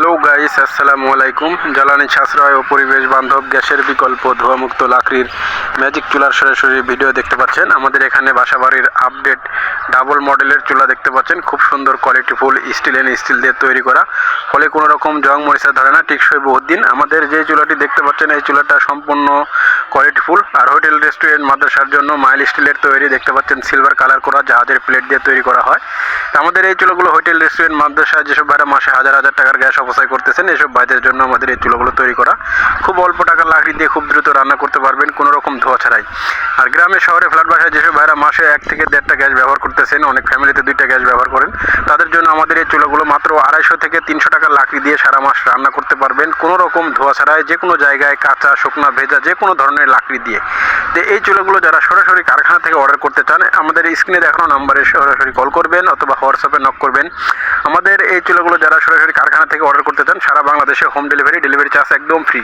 Hello guys আসসালামু আলাইকুম জ্বালানি সাশ্রয় ও পরিবেশ বান্ধব গ্যাসের বিকল্প ধোয়ামুক্ত লাকড়ির ম্যাজিক চুলার সরাসরি ভিডিও দেখতে পাচ্ছেন। আমাদের এখানে বাসাবাড়ির আপডেট ডাবল মডেলের চুলা দেখতে পাচ্ছেন। খুব সুন্দর কোয়ালিটিফুল স্টিল এন্ড স্টিল দিয়ে তৈরি করা। ফলে কোনো রকম জং মরিচা ধরে না, টিকসই বহুত দিন আমাদের যে চুলাটি দেখতে পাচ্ছেন, এই চুলাটা সম্পূর্ণ কোয়ালিটিফুল আর হোটেল রেস্টুরেন্ট মাদ্রাসার জন্য মাইল স্টিলের তৈরি দেখতে পাচ্ছেন সিলভার কালার করা জাহাজের প্লেট দিয়ে তৈরি করা হয়। আমাদের এই চুলাগুলো হোটেল রেস্টুরেন্ট মাদ্রাসায় যেসব ভাইরা মাসে হাজার হাজার টাকার গ্যাস অপচয় করতেছেন, এসব ভাইদের জন্য আমাদের এই চুলোগুলো তৈরি করা। খুব অল্প টাকার লাকড়ি দিয়ে খুব দ্রুত রান্না করতে পারবেন, কোনো রকম ধোয়া ছাড়াই। আর গ্রামে, শহরে ফ্ল্যাট বাসায় যেসব ভাইরা মাসে এক থেকে দেড়টা গ্যাস ব্যবহার করতেছেন, অনেক ফ্যামিলিতে দুইটা গ্যাস ব্যবহার করেন, তাদের জন্য আমাদের এই চুলাগুলো মাত্র আড়াইশো থেকে তিনশো টাকার লাকড়ি দিয়ে সারা মাস রান্না করতে পারবেন, কোনো রকম ধোয়া ছাড়াই যে কোনো জায়গায় কাঁচা, শুকনা, ভেজা যে কোনো ধরনের লাকড়ি দিয়ে। তো এই চুলাগুলো যারা সরাসরি কারখানা থেকে অর্ডার করতে চান, আমাদের স্ক্রিনে দেখানো নাম্বারে সরাসরি কল করবেন অথবা হোয়াটসঅ্যাপে নক করবেন। আমাদের এই চুলাগুলো যারা সরাসরি কারখানা থেকে অর্ডার করতে চান, সারা বাংলাদেশে হোম ডেলিভারি ডেলিভারি চার্জ একদম ফ্রি